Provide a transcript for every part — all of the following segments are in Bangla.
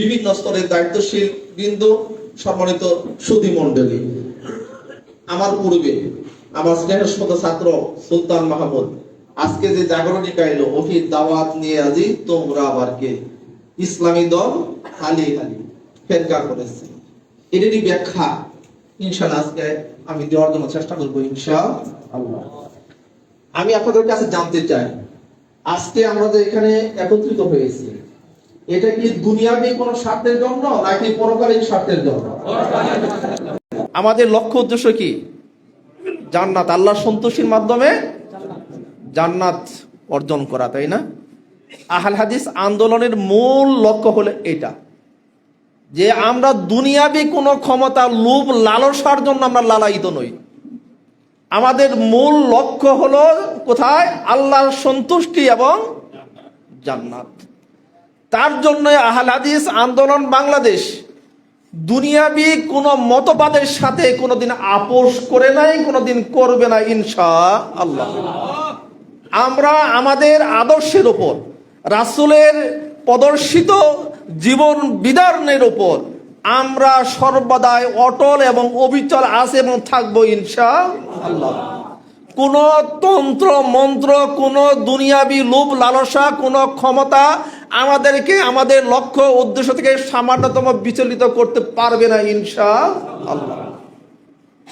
বিভিন্ন স্তরের দায়িত্বশীল বিন্দু সম্মানিত সুধী মন্ডলী আমার পূর্বে আমার স্নেহস্পদ ছাত্র সুলতান মাহমুদ, আজকে যে জাগরণিকা এলো ওহির দাওয়াত নিয়ে আজি তোমরা আবার কে? ইসলামী দল হালি হালি ফেরকা করেছে এটারই ব্যাখ্যা, ইনশাআল্লাহ আজকে আমি দেওয়ার জন্য চেষ্টা করব, ইনশাআল্লাহ। আমি আপনাদের কাছে জানতে চাই, আজকে আমরা যে এখানে একত্রিত হয়েছি এটা কি দুনিয়াবি কোনো স্বার্থের জন্য নাকি পরকালীন স্বার্থের জন্য? আমাদের লক্ষ্য উদ্দেশ্য কি? জান্নাত, আল্লাহর সন্তোষীর মাধ্যমে জান্নাত অর্জন করা, তাই না? আহল হাদিস আন্দোলনের মূল লক্ষ্য হলো এটা, যে আমরা দুনিয়াবি কোনো ক্ষমতা, লোভ, লালসার জন্য আমরা লালায়িত নই। আমাদের মূল লক্ষ্য হলো কোথায়? আল্লাহর সন্তুষ্টি এবং জান্নাত। তার জন্য আহাল হাদিস আন্দোলন বাংলাদেশ। দুনিয়াবি কোনো মতবাদের সাথে কোনোদিন আপোষ করে নাই, কোনোদিন করবে না ইনশা আল্লাহ আমরা আমাদের আদর্শের ওপর, রাসূলের প্রদর্শিত জীবন বিধানের ওপর আমরা সর্বদাই অটল এবং অবিচল আছে এবং থাকব ইনশা আল্লাহ কোন তন্ত্র, মন্ত্র, কোন দুনিয়াবি লোভ লালসা, কোন ক্ষমতা আমাদেরকে আমাদের লক্ষ্য উদ্দেশ্য থেকে সামান্যতম বিচলিত করতে পারবে না ইনশা আল্লাহ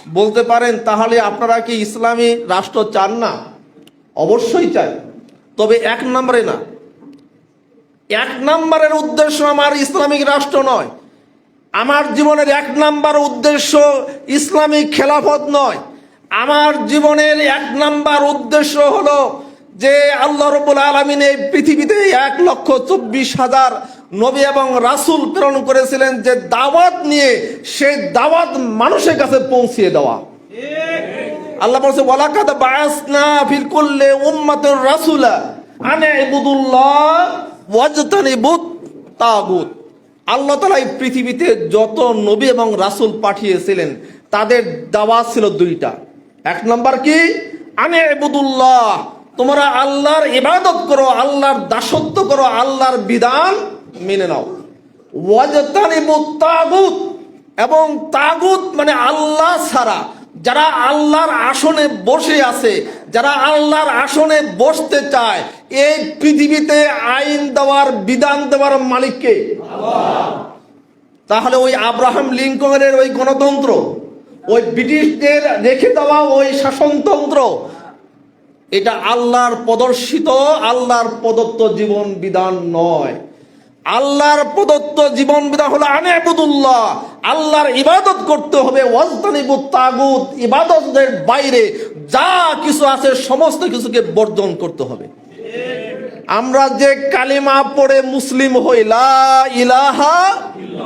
বলতে পারেন, তাহলে আপনারা কি ইসলামী রাষ্ট্র চান না? অবশ্যই চাই। তবে এক নম্বরে না। এক নম্বরের উদ্দেশ্য আমার ইসলামিক রাষ্ট্র নয়। আমার জীবনের এক নাম্বার উদ্দেশ্য ইসলামিক খেলাফত নয়। আমার জীবনের এক নাম্বার উদ্দেশ্য হলো যে আল্লাহ রবুল আলমিন এই পৃথিবীতে এক লক্ষ চব্বিশ হাজার নবী এবং রাসূল প্রেরণ করেছিলেন যে দাওয়াত নিয়ে সেই দাওয়াত মানুষের কাছে পৌঁছিয়ে দেওয়া। আল্লাহ বলছে, ওয়ালাকাদ বায়াসনা ফিল কুল্লি উম্মাতুর রাসূলা আনে ইবুদুল্লাহ ওয়াজতানিবুত তাগুত। আল্লাহ তাআলা এই পৃথিবীতে যত নবী এবং রাসূল পাঠিয়েছিলেন, তাদের দাওয়াত ছিল দুইটা। এক নাম্বার কি? আনে ইবুদুল্লাহ তোমরা আল্লাহর ইবাদত করো, আল্লাহর দাসত্ব করো, আল্লাহর বিধান মেনে নাও। তাগুত এবং তাগুত মানে আল্লাহ ছাড়া। যারা আল্লাহর আসনে বসে আছে, যারা আল্লাহর আসনে বসতে চায়, এই পৃথিবীতে আইন দেওয়ার, বিধান দেওয়ার মালিককে তাহলে ওই আব্রাহাম লিঙ্কনের ওই গণতন্ত্র, ওই ব্রিটিশদের রেখে দেওয়া ওই শাসনতন্ত্র এটা আল্লাহর প্রদর্শিত, আল্লাহর প্রদত্ত জীবন বিধান নয়। আল্লাহর প্রদত্ত জীবন বিধান হলো আনেবুদুল্লাহ আল্লাহর ইবাদত করতে হবে ওয়াজতানিবুত তাগুত, ইবাদতের বাইরে যা কিছু আছে, সমস্ত কিছুকে বর্জন করতে হবে। আমরা যে কালিমা পড়ে মুসলিম হই, লা ইলাহা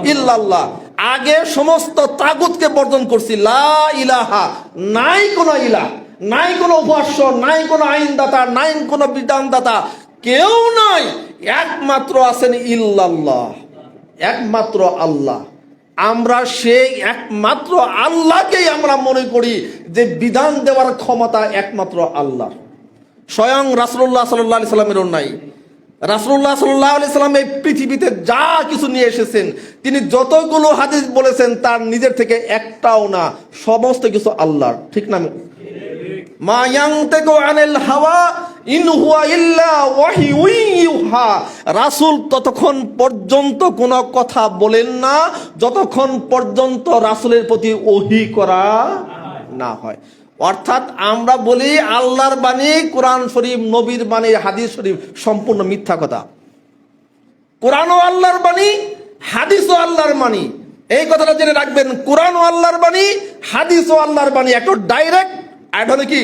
ইল্লাল্লাহ। আগে সমস্ত তাগুতকে বর্জন করছি, লা ইলাহা, নাই কোনো ইলাহ। নাই কোনো উপাস্য নাই কোনো আইনদাতা, নাই কোনো বিধানদাতা, কেউ নাই, একমাত্র আছেন ইল্লাল্লাহ, একমাত্র আল্লাহ। আমরা সেই একমাত্র আল্লাহকেই আমরা মনে করি যে বিধান দেওয়ার ক্ষমতা একমাত্র আল্লাহ স্বয়ং রাসুল্লাহ সাল্লাহ সাল্লামেরও নাই। রাসুল্লাহ সাল্লাহ আলি সাল্লাম এই পৃথিবীতে যা কিছু নিয়ে এসেছেন, তিনি যতগুলো হাদিস বলেছেন, তার নিজের থেকে একটাও না, সমস্ত কিছু আল্লাহর। ঠিক না মা ইয়ানতিকু আনিল হাওয়া ইন হুয়া ইল্লা ওয়াহিয়ুন ইউহা রাসূল ততক্ষণ পর্যন্ত কোনো কথা বলেন না, যতক্ষণ পর্যন্ত রাসূলের প্রতি ওহি করা না হয়। অর্থাৎ আমরা বলি আল্লাহর বাণী, কোরআন শরীফ, নবীর বাণী, হাদিস শরীফ সম্পূর্ণ মিথ্যা কথা। কোরআনও আল্লাহর বাণী, হাদিসও আল্লাহর বাণী। এই কথাটা জেনে রাখবেন, কোরআনও আল্লাহর বাণী, হাদিসও আল্লাহর বাণী। একটা ডাইরেক্ট আর হলো কি?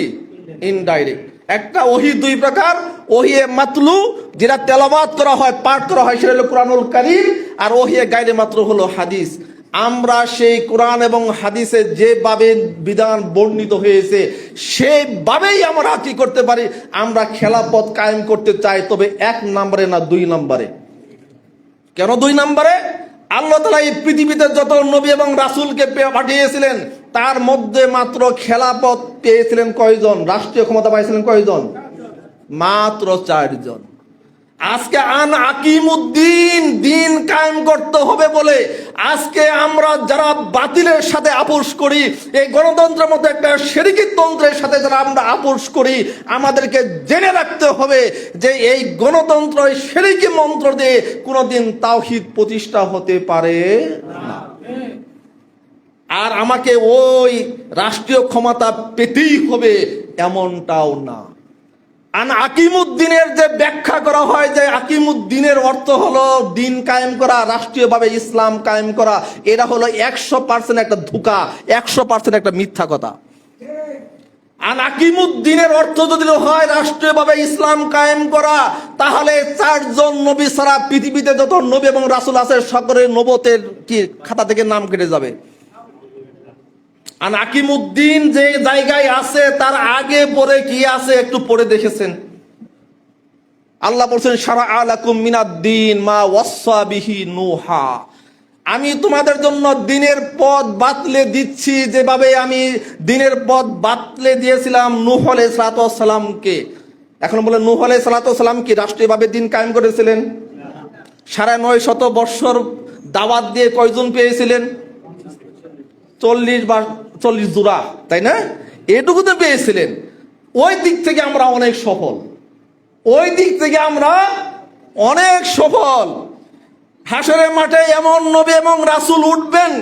ইনডাইরেক্ট একটা ওহি দুই প্রকার। ওহিয়ে মাতলু, যেটা তেলাবাত করা হয়, পাঠ করা হয়, সেটা হলো কোরআনুল কারিম, আর ওহিয়ে গাইরে মাত্র হলো হাদিস। আমরা সেই কোরআন এবং হাদিসে যেভাবে বিধান বর্ণিত হয়েছে, সেভাবেই আমরা কি করতে পারি? আমরা খেলাপথ কায়েম করতে চাই, তবে এক নম্বরে না দুই নম্বরে? কেন দুই নম্বরে? আল্লাহ তালা এই পৃথিবীতে যত নবী এবং রাসুলকে পাঠিয়েছিলেন তার মধ্যে মাত্র খেলাপথ পেয়েছিলেন কয়জন? রাষ্ট্রীয় ক্ষমতা পাইছিলেন কয়জন? মাত্র চারজন। আজকে আন আকিমুদ্দিন দিন কায়েম করতে হবে বলে আজকে আমরা যারা বাতিলের সাথে আপোষ করি, এই গণতন্ত্রের মধ্যে একটা সেরিকি তন্ত্রের সাথে যারা আমরা আপোষ করি, আমাদেরকে জেনে রাখতে হবে যে এই গণতন্ত্র সেরিকি মন্ত্র দিয়ে কোনোদিন তাওহিদ প্রতিষ্ঠা হতে পারে না। আর আমাকে ওই রাষ্ট্রীয় ক্ষমতা পেতেই হবে এমনটাও না। আন আকিমুদ্দিনের যে ব্যাখ্যা করা হয় যে আকিমুদ্দিনের অর্থ হলো দিন কায়েম করা, রাষ্ট্রীয়ভাবে ইসলাম কায়েম করা, এটা হলো একশো পার্সেন্ট একটা ধোকা, একশো পার্সেন্ট একটা মিথ্যা কথা। আন আকিমুদ্দিনের অর্থ যদি হয় রাষ্ট্রীয়ভাবে ইসলাম কায়েম করা, তাহলে চারজন নবী সারা পৃথিবীতে যত নবী এবং রাসুল আছে, সকলের নবতের কি খাতা থেকে নাম কেটে যাবে। আর আকিমুদ্দিন যে জায়গায় আছে, তার আগে পরে কি আছে একটু পড়ে দেখেছেন? আল্লাহ বলছেন, সারা আলাকুম মিনাদ্দিন মা ওয়াসা বিহি নুহা। আমি তোমাদের জন্য দিনের পথ বাতলে দিচ্ছি, যেভাবে আমি দিনের পথ বাতলে দিয়েছিলাম নূহ আলাইহিস সালামকে এখন বলে, নূহ আলাইহিস সালাম কি রাষ্ট্রীয়ভাবে দিন কায়েম করেছিলেন? সাড়ে নয় শত বৎসর দাওয়াত দিয়ে কয়জন পেয়েছিলেন? চল্লিশ বা চল্লিশ জোড়া, তাই না? এটুকুতে পেয়েছিলেন। ওই দিক থেকে আমরা অনেক সফল। ওই দিক থেকে আমরা অনেক সফল। হাসরের মাঠে এমন নবী এবং রাসূল উঠবেন,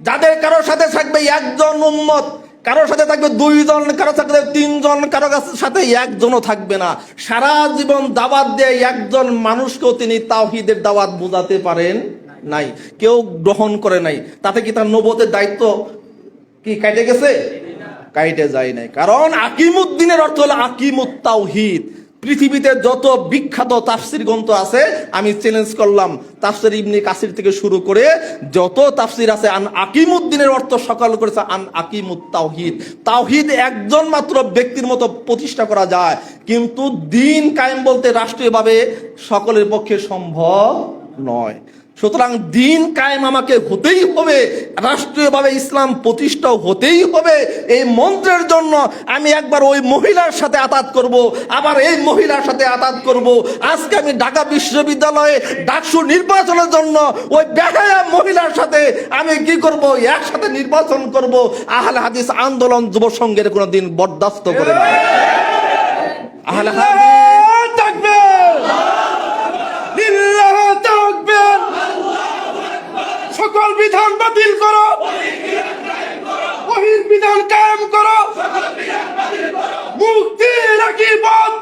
যাদের কারোর সাথে থাকবে একজন উম্মত কারোর সাথে থাকবে দুইজন, কারও থাকবে তিনজন, কারও সাথে একজনও থাকবে না। সারা জীবন দাওয়াত দিয়ে একজন মানুষকেও তিনি তাওহিদের দাওয়াত বোঝাতে পারেন। নাই। কেউ গ্রহণ করে নাই। তাতে কি তার নবতের দায়িত্ব কি কাটে গেছে? কাইটে যায় নাই। কারণ আকিমুদ্দিনের অর্থ হলো আকিমুত তাওহিদ পৃথিবীতে যত বিখ্যাত তাফসির গ্রন্থ আছে, আমি চ্যালেঞ্জ করলাম তাফসির ইবনে কাসির থেকে শুরু করে যত তাফসির আছে, আন আকিমুদ্দিনের অর্থ সকাল করেছে আন আকিমুত তাওহিদ তাওহিদ একজন মাত্র ব্যক্তির মতো প্রতিষ্ঠা করা যায়। কিন্তু দিন কায়েম বলতে রাষ্ট্রীয়ভাবে সকলের পক্ষে সম্ভব নয়। সুতরাং দিন কায়েম আমাকে হতেই হবে, রাষ্ট্রীয়ভাবে ইসলাম প্রতিষ্ঠা হতেই হবে। এই মন্ত্রের জন্য আমি একবার ওই মহিলার সাথে আতাত করব, আবার এই মহিলার সাথে আতাত করব। আজকে আমি ঢাকা বিশ্ববিদ্যালয়ে ডাকসু নির্বাচনের জন্য ওই বেহায়া মহিলার সাথে আমি কি করব, একসাথে নির্বাচন করব। আহলে হাদিস আন্দোলন যুব সংঘের কোনোদিন বরদাস্ত করে না তাকবীর লিল্লাহ তাকবীর সকল বিধান বাতিল করো। ওহির বিধান কায়েম করো। মুক্তি রাখি পথ?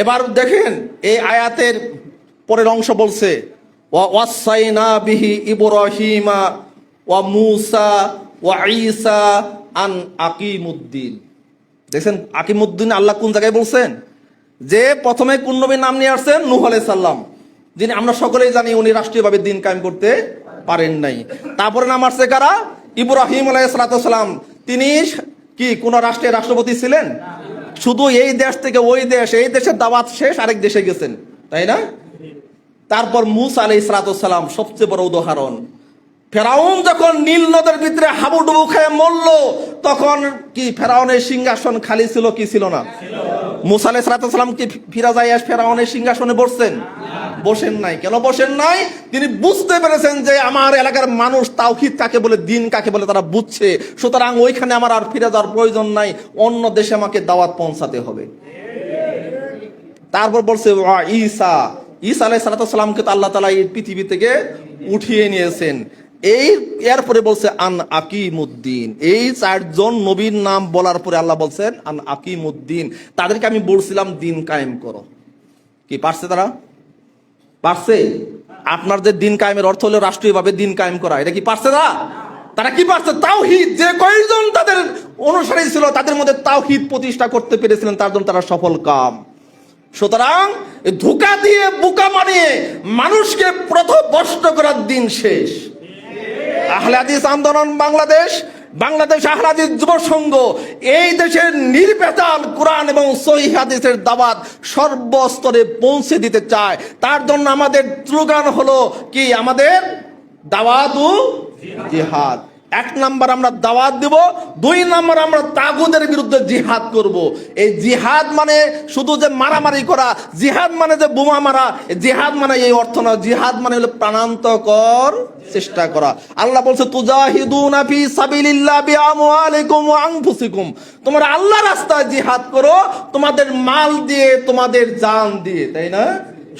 এবার দেখেন, এই আয়াতের পরের অংশ বলছে, ওয়া আন আকিমুদ্দিন। দেখছেন, আকিমুদ্দিন আল্লাহ কোন জায়গায় বলছেন? যে প্রথমে কোন নবীর নাম নিয়ে আসছেন নূহ আলাইহিস সালাম, যিনি আমরা সকলেই জানি উনি রাষ্ট্রীয়ভাবে দিন কায়েম করতে পারেন নাই। তারপরে নাম আসছে কারা? ইব্রাহিম আলাইহিস সালাম। তিনি কি, কোন রাষ্ট্রের রাষ্ট্রপতি ছিলেন? শুধু এই দেশ থেকে ওই দেশ, এই দেশের দাওয়াত শেষ আরেক দেশে গেছেন, তাই না? তারপর মুসা আলাই সালাম সবচেয়ে বড় উদাহরণ। ফেরাউন যখন নীল নদের ভিতরে হাবুডুবু খেয়ে মরল, তখন কি ফেরাউনের সিংহাসন খালি ছিল, কি ছিল না? মুসালে সালাম কি ফিরা যায় ফেরাউনের সিংহাসনে বসছেন? বসেন নাই। কেন বসেন নাই? তিনি বুঝতে পেরেছেন যে আমার এলাকার মানুষ তাওহিদ কাকে বলে, দিন কাকে বলে, তারা বুঝছে। সুতরাং ওইখানে আমার আর ফিরে যাওয়ার প্রয়োজন নাই, অন্য দেশে আমাকে দাওয়াত পৌঁছাতে হবে। তারপর বলছে ঈসা। ঈসা আলাই সালাতামকে তো আল্লাহ তালা এই পৃথিবী থেকে উঠিয়ে নিয়েছেন। এই এরপরে বলছে, আন আকিমুদ্দিন। এই চারজন নবীর নাম বলার পরে আল্লাহ বলছেন, আন আকিমুদ্দিন। তাদেরকে আমি বলছিলাম, দিন কায়েম করো। কি, পারছে তারা? পারছে? আপনার যে দিন কায়েমের অর্থ হলো রাষ্ট্রীয়ভাবে দিন কায়েম করা, এটা কি পারছে তারা? তারা কি পারছে? তাওহিদ, যে কয়েকজন তাদের অনুসারী ছিল, তাদের মধ্যে তাওহিদ প্রতিষ্ঠা করতে পেরেছিলেন, তার জন্য তারা সফল কাম। সুতরাং, ধোকা দিয়ে বোকা মানিয়ে মানুষকে প্রথম করার দিন শেষ। আহলে হাদিস আন্দোলন বাংলাদেশ বাংলাদেশ আহলাদিস যুব সংঘ, এই দেশের নির্বেচাল কোরআন এবং সহি হাদিসের দাবাত সর্বস্তরে পৌঁছে দিতে চায়। তার জন্য আমাদের স্লোগান হলো কি? আমাদের দাওয়াত জিহাদ। এক নাম্বার আমরা দাওয়াত দিব, দুই নাম্বার আমরা তাগুদের বিরুদ্ধে জিহাদ করব। এই জিহাদ মানে শুধু যে মারামারি করা, জিহাদ মানে যে বোমা মারা জিহাদ মানে এই অর্থ না জিহাদ মানে হলো প্রাণান্তকর চেষ্টা করা। আল্লাহ বলছে, তুজাহিদুনা ফি সাবিলিল্লাহ বিআমওয়ালিকুম ওয়া আনফুসিকুম। তোমরা আল্লাহ রাস্তায় জিহাদ করো, তোমাদের মাল দিয়ে, তোমাদের জান দিয়ে, তাই না?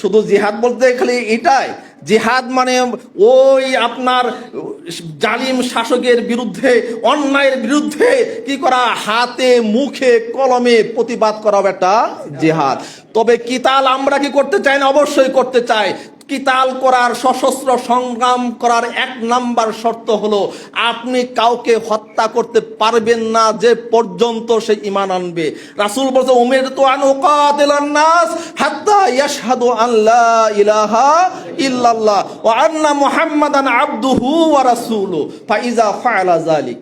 শুধু জিহাদ বলতে খালি এটাই। জিহাদ মানে ওই আপনার জালিম শাসকের বিরুদ্ধে, অন্যায়ের বিরুদ্ধে কি করা? হাতে, মুখে, কলমে প্রতিবাদ করা একটা জেহাদ। তবে কিতাল আমরা কি করতে চাই না? অবশ্যই করতে চাই। কিতাল করার, সশস্ত্র সংগ্রাম করার এক নাম্বার শর্ত হলো, আপনি কাউকে হত্যা করতে পারবেন না যে পর্যন্ত সে ইমান আনবে। রাসূল বলছে, উমের তো আনুকাতিলান নাস, হাত্তা ইয়াশহাদু আল্লা ইলাহা ইল্লাল্লাহ, ওয়া আন্না মুহাম্মাদান আবদুহু ওয়া রাসূলু, ফাইজা ফাআলা যালিক।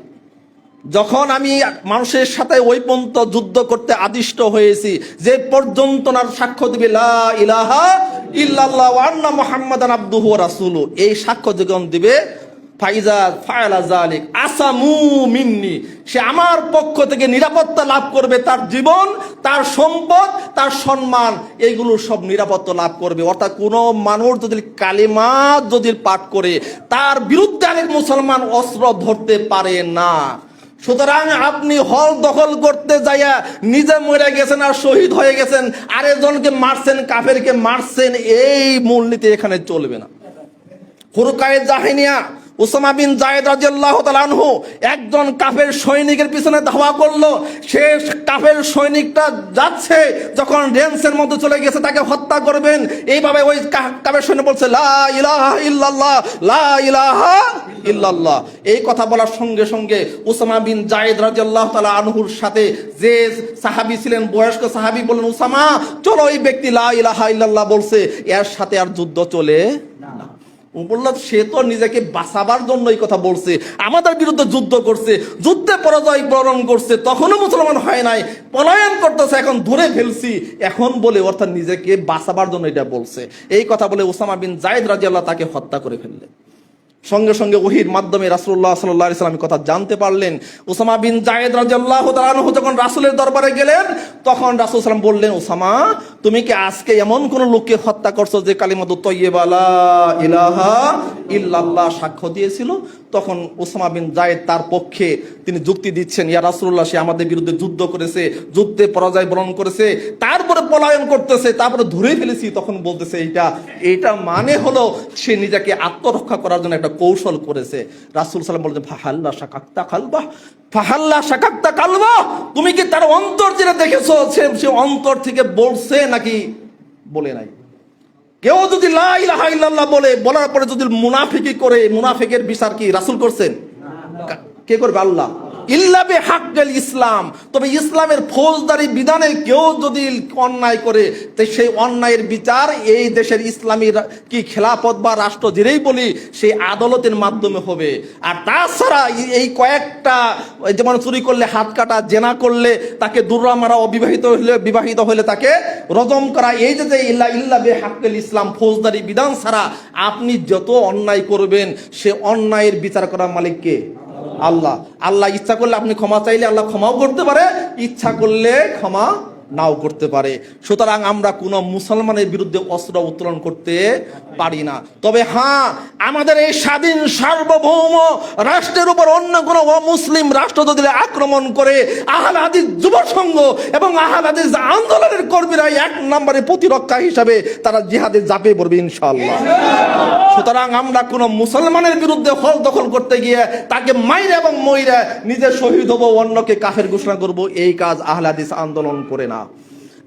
যখন আমি মানুষের সাথে ওই যুদ্ধ করতে আদিষ্ট হয়েছি, যে পর্যন্ত না সাক্ষ্য দিবে লা ইলাহা ইল্লাল্লাহ এই সাক্ষ্য দিবে, ফাইজা আসামু সে আমার পক্ষ থেকে নিরাপত্তা লাভ করবে, তার জীবন, তার সম্পদ, তার সম্মান এইগুলো সব নিরাপত্তা লাভ করবে। অর্থাৎ কোনো মানুষ যদি কালিমা যদি পাঠ করে, তার বিরুদ্ধে আরেক মুসলমান অস্ত্র ধরতে পারে না। সুতরাং আপনি হল দখল করতে যাইয়া নিজে মরে গেছেন আর শহীদ হয়ে গেছেন, আরেকজনকে মারছেন, কাফেরকে মারছেন, এই মূলনীতি এখানে চলবে না। ফুরকায়ে জাহিনিয়া উসামা বিন জায়েদ রাদিয়াল্লাহু তাআলা আনহু একজন কাফের সৈনিকের পিছনে ধাওয়া করল। সে কাফের সৈনিকটা যাচ্ছে, যখন রেঞ্জের মধ্যে চলে গেছে, তাকে হত্যা করবেন। এইভাবে ওই কাফের সৈনিক বলছে, লা ইলাহা ইল্লাল্লাহ, লা ইলাহা ইল্লাল্লাহ। এই কথা বলার সঙ্গে সঙ্গে উসামা বিন জায়েদ রাদিয়াল্লাহু তাআলা আনহুর সাথে যে সাহাবী ছিলেন, বয়স্ক সাহাবী বললেন, উসামা, চলো এই ব্যক্তি লা ইলাহা ইল্লাল্লাহ বলছে, এর সাথে আর যুদ্ধ চলে না। ও বললাম সে তো নিজেকে বাঁচাবার জন্য এই কথা বলছে। আমাদের বিরুদ্ধে যুদ্ধ করছে, যুদ্ধে পরাজয় বরণ করছে, তখনও মুসলমান হয় নাই, পলায়ন করতেছে, এখন ধরে ফেলছি। এখন বলে, অর্থাৎ নিজেকে বাঁচাবার জন্য এটা বলছে। এই কথা বলে ওসামা বিন জায়েদ রাজিয়াল্লাহ তাকে হত্যা করে ফেললেন। সঙ্গে সঙ্গে ওহির মাধ্যমে রাসুল্লাহ সাল্লাহ ইসলাম কথা জানতে পারলেন। ওসামা বিন জায়েদ রাজাল্লাহ তালানহ যখন রাসুলের দরবারে গেলেন, তখন রাসুল সালাম বললেন ওসামা তুমি কি আজকে এমন কোন লোককে হত্যা করছ যে কালিমাদু তৈবালা ইলাহা ইল্লাল্লাহ সাক্ষ্য দিয়েছিল? তখন ওসামা বিন জায়েদ তার পক্ষে তিনি যুক্তি দিচ্ছেন, ইয়া রাসূলুল্লাহ, সে আমাদের বিরুদ্ধে যুদ্ধ করেছে, যুদ্ধে পরাজয় বরণ করেছে, তারপরে পলায়ন করতেছে, তারপরে ধরে ফেলেছি। তখন বলতেছে, এইটা এইটা মানে হলো সে নিজেকে আত্মরক্ষা করার জন্য একটা কৌশল করেছে। রাসূল সাল্লাম বলছেন ফাহাল্লা শাকাক্তা খালবা ফাহাল্লা শাকাক্তা কালবা তুমি কি তার অন্তর যেটা দেখেছ সে অন্তর থেকে বলছে নাকি বলে নাই? কেউ যদি ইল্লাল্লাহ বলে বলার পরে যদি মুনাফিকি করে মুনাফিকের বিচার কি রাসুল করছেন? কে করবে? আল্লাহ। ইল্লাবে হাক্কেল ইসলাম। তবে ইসলামের ফৌজদারি বিধানে কেউ যদি অন্যায় করে সেই অন্যায়ের বিচার এই দেশের ইসলামী কি খেলাফত বা রাষ্ট্র যেটাই বলি, সেই আদালতের মাধ্যমে হবে। আর তাছাড়া এই- কয়েকটা যেমন চুরি করলে হাত কাটা, জেনা করলে তাকে দুর্রা মারা, অবিবাহিত হলে, বিবাহিত হলে তাকে রজম করা। এই যে ইল্লা ইল্লা বে হাক্কেল ইসলাম ফৌজদারি বিধান ছাড়া আপনি যত অন্যায় করবেন, সে অন্যায়ের বিচার করার মালিক কে আল্লাহ। আল্লাহ ইচ্ছা করলে আপনি ক্ষমা চাইলে আল্লাহ ক্ষমাও করতে পারে ইচ্ছা করলে ক্ষমা নাও করতে পারে। সুতরাং আমরা কোনো মুসলমানের বিরুদ্ধে অস্ত্র উত্তোলন করতে পারি না। তবে হ্যাঁ আমাদের এই স্বাধীন সার্বভৌম রাষ্ট্রের উপর অন্য কোনো অমুসলিম রাষ্ট্র যদি আক্রমণ করে, আহাল হাদিস যুব সংঘ এবং আহাল হাদিস আন্দোলনের কর্মীরা এক নম্বরে প্রতিরক্ষা হিসাবে তারা জিহাদে জাপে পড়বে ইনশাল্লাহ সুতরাং আমরা কোনো মুসলমানের বিরুদ্ধে হল দখল করতে গিয়ে তাকে মাইরে এবং মইরে নিজে শহীদ হব, অন্যকে কাফের ঘোষণা করব, এই কাজ আহলাদিস আন্দোলন করে না।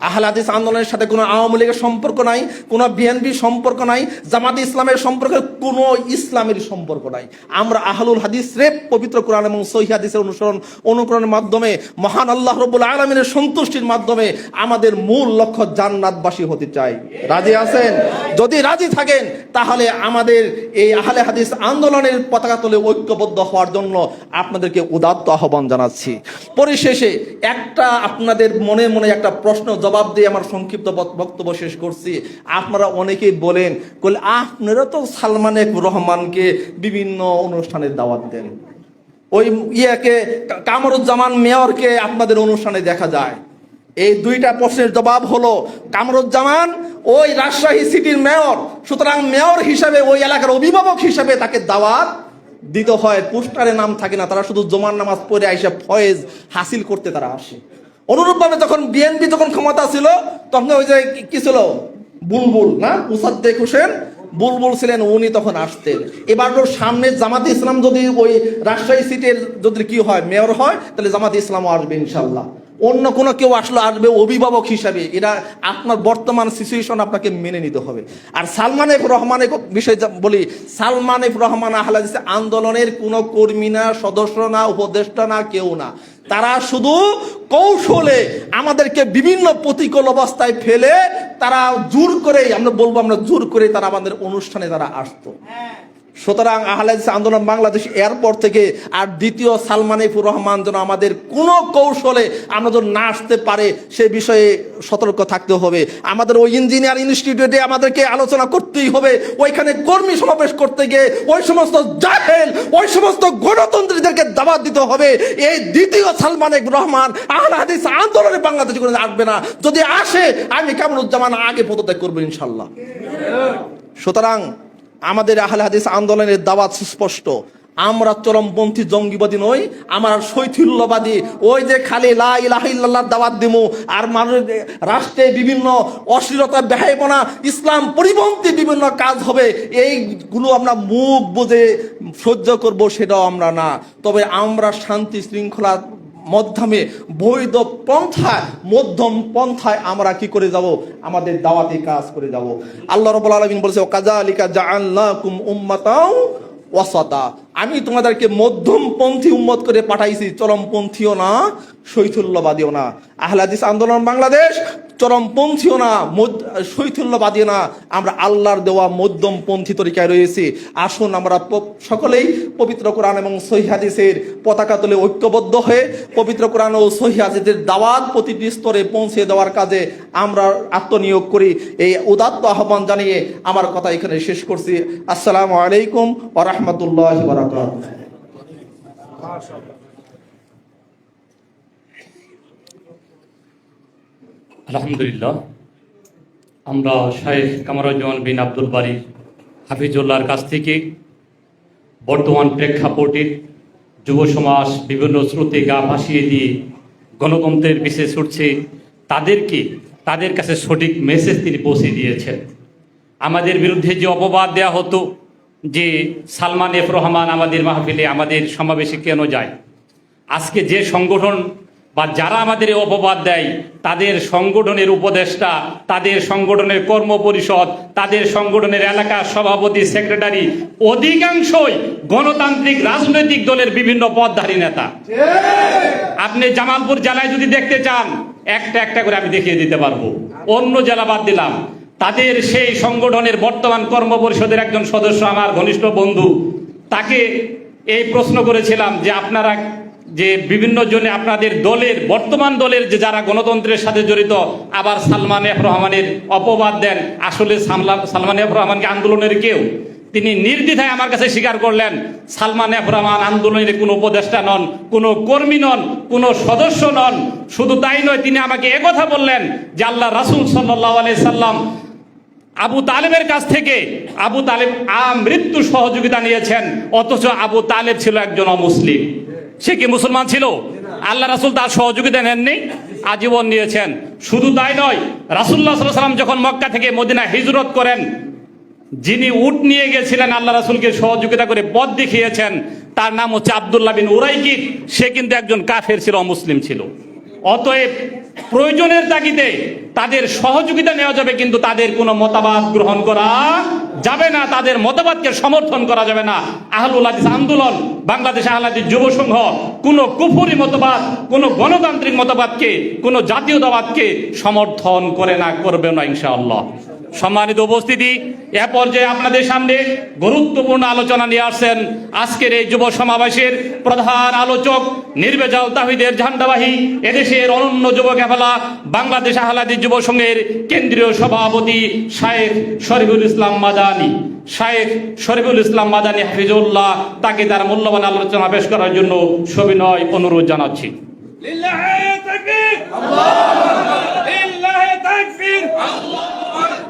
আহলাদিস আন্দোলনের সাথে কোনো আওয়ামী লীগের সম্পর্ক নাই, কোনো বিএনপি সম্পর্ক নাই, জামাত ইসলামের সম্পর্কে কোনো ইসলামের সম্পর্ক নাই। আমরা আহলুল হাদিস রে পবিত্র কোরআন এবং সহি হাদিসের অনুসরণ, অনুকরণের মাধ্যমে, মহান আল্লাহ রব্বুল আলমিনের সন্তুষ্টির মাধ্যমে আমাদের মূল লক্ষ্য জান্নাতবাসী হতে চাই। রাজি আছেন? যদি রাজি থাকেন, তাহলে আমাদের এই আহলে হাদিস আন্দোলনের পতাকা তুলে ঐক্যবদ্ধ হওয়ার জন্য আপনাদেরকে উদাত্ত আহ্বান জানাচ্ছি। পরিশেষে একটা আপনাদের মনে মনে একটা প্রশ্ন দিয়ে আমার সংক্ষিপ্ত বক্তব্য শেষ করছি। আপনারা অনেকেই বলেন বলে আপনারা তো সালমান রহমানকে বিভিন্ন অনুষ্ঠানের দাওয়াত দেন। ওই ইয়েকে কামরুজ্জামান মেয়রকে আপনাদের অনুষ্ঠানে দেখা যায়। এই দুইটা প্রশ্নের জবাব হলো, কামরুজ্জামান ওই রাজশাহী সিটির মেয়র, সুতরাং মেয়র হিসাবে ওই এলাকার অভিভাবক হিসাবে তাকে দাওয়াত দিতে হয়। পোস্টারে নাম থাকে না, তারা শুধু জমার নামাজ পড়ে আইসা ফয়েজ হাসিল করতে তারা আসে। অনুরূপভাবে যখন বিএনপি যখন ক্ষমতা ছিল, তখন ওই যে কি- ছিল? বুলবুল, না? মুসাদ্দেক হোসেন। বুলবুল ছিলেন, উনি তখন আসতেন। এবার ওর সামনে জামাতে ইসলাম যদি ওই রাজশাহী সিটের যদি কি হয়, মেয়র হয়, তাহলে জামাতে ইসলামও আসবে ইনশাল্লাহ অন্য কোনো কেউ আসলে আসবে অভিভাবক হিসাবে। এটা আপনার বর্তমান সিচুয়েশন আপনাকে মেনে নিতে হবে। আর সালমান এফ রহমানের বিষয়ে বলি, সালমান এফ রহমান আহলাদিস আন্দোলনের কোনো কর্মী না, সদস্য না, উপদেষ্টা না, কেউ না। তারা শুধু কৌশলে আমাদেরকে বিভিন্ন প্রতিকূল অবস্থায় ফেলে তারা জোর করে আমরা বলব আমরা জোর করে তারা আমাদের অনুষ্ঠানে তারা আসতো। সুতরাং আহলাদিস আন্দোলন বাংলাদেশ এয়ারপোর্ট থেকে আর দ্বিতীয় সালমান এফুর রহমান যেন আমাদের কোনো কৌশলে আমরা যেন না আসতে পারে, সে বিষয়ে সতর্ক থাকতে হবে। আমাদের ওই ইঞ্জিনিয়ার ইনস্টিটিউটে আমাদেরকে আলোচনা করতেই হবে। ওইখানে কর্মী সমাবেশ করতে গিয়ে ওই সমস্ত জাহেল, ওই সমস্ত গণতন্ত্রীদেরকে দাবাত দিতে হবে। এই দ্বিতীয় সালমান এফ রহমান আহলাদিস আন্দোলনে বাংলাদেশ কোনো আসবে না। যদি আসে, আমি কামরুজ্জামান আগে পদত্যাগ করব ইনশাল্লাহ সুতরাং আমাদের আহলে হাদিস আন্দোলনের দাওয়াত সুস্পষ্ট। আমরা চরমপন্থী জঙ্গিবাদী নই, আমার শৈথিল্যবাদী। ওই যে খালি লা ইলাহা ইল্লাল্লাহর দাওয়াত দিমু, আর মানুষ রাষ্ট্রে বিভিন্ন অশ্লীলতা ব্যয়পনা ইসলাম পরিপন্থী বিভিন্ন কাজ হবে, এইগুলো আমরা মুখ বুঝে সহ্য করব সেটাও আমরা না। তবে আমরা শান্তি শৃঙ্খলা মধ্যমে বৈধ পন্থায়, মধ্যম পন্থায় আমরা কি করে যাব? আমাদের দাওয়াতে কাজ করে যাব। আল্লাহ রবুল আলমিন বলছে বলেছে কাজালিকা কুম উম্মাতাও ওয়াসাতা। আমি তোমাদেরকে মধ্যম পন্থী উম্মত করে পাঠাইছি চরমপন্থীও না, শৈথুল্যবাদীও না। আহ্লাদিস আন্দোলন বাংলাদেশ চরমপন্থীও না শৈথুল্যবাদীও না। আমরা আল্লাহর দেওয়া মধ্যম পন্থী তরিকায় রয়েছি। আসুন আমরা সকলেই পবিত্র কোরআন এবং সহি হাদিসের পতাকা তুলে ঐক্যবদ্ধ হয়ে পবিত্র কোরআন ও সহি হাদিসের দাওয়াত প্রতিটি স্তরে পৌঁছে দেওয়ার কাজে আমরা আত্মনিয়োগ করি। এই উদাত্ত আহ্বান জানিয়ে আমার কথা এখানে শেষ করছি। আসসালামু আলাইকুম ওয়া রাহমাতুল্লাহি ওয়া আলহামদুলিল্লাহ। আমরা শাহেখ কামারুজ্জামান বিন আব্দুল বারি হাফিজুল্লাহর কাছ থেকে বর্তমান প্রেক্ষাপটে যুব সমাজ বিভিন্ন স্রোতে গা ভাসিয়ে দিয়ে গণতন্ত্রের বিশেষ ছুটছে, তাদেরকে, তাদের কাছে সঠিক মেসেজ তিনি পৌঁছে দিয়েছেন। আমাদের বিরুদ্ধে যে অপবাদ দেওয়া হতো যে সালমান এফ রহমান আমাদের মাহফিলে আমাদের সমাবেশে কেন যায়, আজকে যে সংগঠন বা যারা আমাদের অপবাদ দেয়, তাদের সংগঠনের উপদেষ্টা, তাদের সংগঠনের কর্ম পরিষদ তাদের সংগঠনের এলাকার সভাপতি, সেক্রেটারি, অধিকাংশই গণতান্ত্রিক রাজনৈতিক দলের বিভিন্ন পদধারী নেতা। আপনি জামালপুর জেলায় যদি দেখতে চান, একটা একটা করে আমি দেখিয়ে দিতে পারব। অন্য জেলা বাদ দিলাম। তাদের সেই সংগঠনের বর্তমান কর্ম পরিষদের একজন সদস্য আমার ঘনিষ্ঠ বন্ধু, তাকে এই প্রশ্ন করেছিলাম যে আপনারা যে বিভিন্ন জনে আপনাদের দলের, বর্তমান দলের যে যারা গণতন্ত্রের সাথে জড়িত, আবার সালমান এফ রহমানের অপবাদ দেন। আসলে সালমান এফ রহমানকে আন্দোলনের কেউ? তিনি নির্দ্বিধায় আমার কাছে স্বীকার করলেন, সালমান এফ রহমান আন্দোলনের কোনো উপদেষ্টা নন, কোনো কর্মী নন, কোনো সদস্য নন। শুধু তাই নয়, তিনি আমাকে একথা বললেন যে আল্লাহ রাসুল সাল্লাহ আলাই সাল্লাম আবু তালেবের কাছ থেকে আবু তালেব মৃত্যু সহযোগিতা নিয়েছেন, অথচ আবু তালেব ছিল একজন অমুসলিম। সে কি মুসলমান ছিল? আল্লাহ রাসুল তার সহযোগিতা নেননি, আজীবন নিয়েছেন। শুধু তাই নয় রাসুল্লাহ সাল্লাম যখন মক্কা থেকে মদিনা হিজরত করেন, যিনি উট নিয়ে গেছিলেন, আল্লাহ রাসুলকে সহযোগিতা করে পথ দেখিয়েছেন, তার নাম হচ্ছে আবদুল্লাহ বিন উরাইকি। সে কিন্তু একজন কাফের ছিল, অমুসলিম ছিল। অতএব প্রয়োজনের তাগিদে তাদের সহযোগিতা নেওয়া যাবে, কিন্তু তাদের কোনো মতামত গ্রহণ করা যাবে না, তাদের মতবাদকে সমর্থন করা যাবে না। আহলুল হাদিস আন্দোলন, বাংলাদেশ আহলাদিস যুব সংঘ, কোনো কুফুরি মতবাদ, কোনো গণতান্ত্রিক মতবাদকে, কোনো জাতীয়তাবাদকে সমর্থন করে না, করবে না ইনশাআল্লাহ। সম্মানিত উপস্থিতি, এ পর্যায়ে আপনাদের সামনে গুরুত্বপূর্ণ আলোচনা নিয়ে আসছেন আজকের এই যুব সমাবেশের প্রধান আলোচক নির্বেজাল তাহিদের ঝান্ডাবাহী এদেশের অনন্য যুব খেফলা বাংলাদেশ আহলাদি যুব সংঘের কেন্দ্রীয় সভাপতি শায়েখ শরীফুল ইসলাম মাদানী। শায়েখ শরীফুল ইসলাম মাদানী হাফিজুল্লাহ, তাকে তার মূল্যবান আলোচনা পেশ করার জন্য সবিনয় অনুরোধ জানাচ্ছি। লিল্লাহি তাকবীর। লিল্লাহি তাকবীর।